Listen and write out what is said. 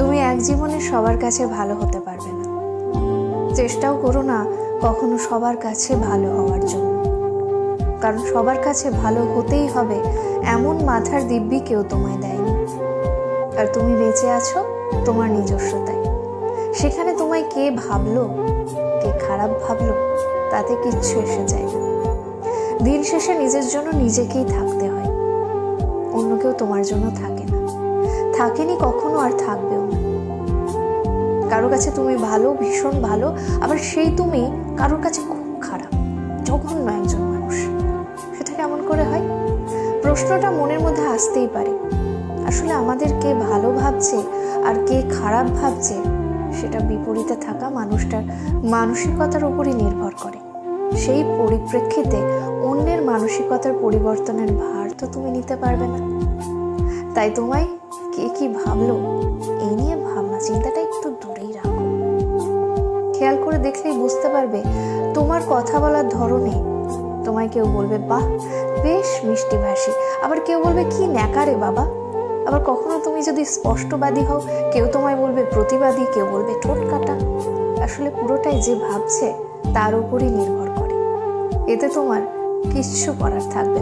তুমি এক জীবনে সবার কাছে ভালো হতে পারবে না। চেষ্টাও করো না কখনো সবার কাছে ভালো হওয়ার জন্য। কারণ সবার কাছে ভালো হতেই হবে এমন মাথার দিব্যি কেউ তোমায় দেয়নি। আর তুমি বেঁচে আছো তোমার নিজস্বতায়। সেখানে তোমায় কে ভাবলো, কে খারাপ ভাবলো, তাতে কিচ্ছু এসে যায় না। দিন শেষে নিজের জন্য নিজেকেই থাকতে হয়। অন্য কেউ তোমার জন্য থাকে থাকেনি, কখনো আর থাকবেও না। কারও কাছে তুমি ভালো, ভীষণ ভালো, আবার সেই তুমি কারোর কাছে খুব খারাপ, জঘন্য একজন মানুষ। সেটা কেমন করে হয়? প্রশ্নটা মনের মধ্যে আসতেই পারে। আসলে আমাদের কে ভালো ভাবছে আর কে খারাপ ভাবছে, সেটা বিপরীতে থাকা মানুষটার মানসিকতার উপরই নির্ভর করে। সেই পরিপ্রেক্ষিতে অন্যের মানসিকতার পরিবর্তনের ভার তো তুমি নিতে পারবে না। তাই তোমায় কে কি ভাবলো এই নিয়ে ভাবনা চিন্তাটা একটু দূরেই রাখো। খেয়াল করে দেখলেই বুঝতে পারবে, তোমার কথা বলার ধরনে তোমায় কেউ বলবে, বাহ, বেশ মিষ্টি ভাষী। আবার কেউ বলবে, কি ন্যাকারে বাবা? আবার কখনো তুমি যদি স্পষ্টবাদী হও, কেউ তোমায় বলবে, প্রতিবাদী। কেউ বলবে, ঠোঁট কাটা। আসলে পুরোটাই যে ভাবছে, তার উপরই নির্ভর করে। এতে তোমার কিচ্ছু করার থাকবে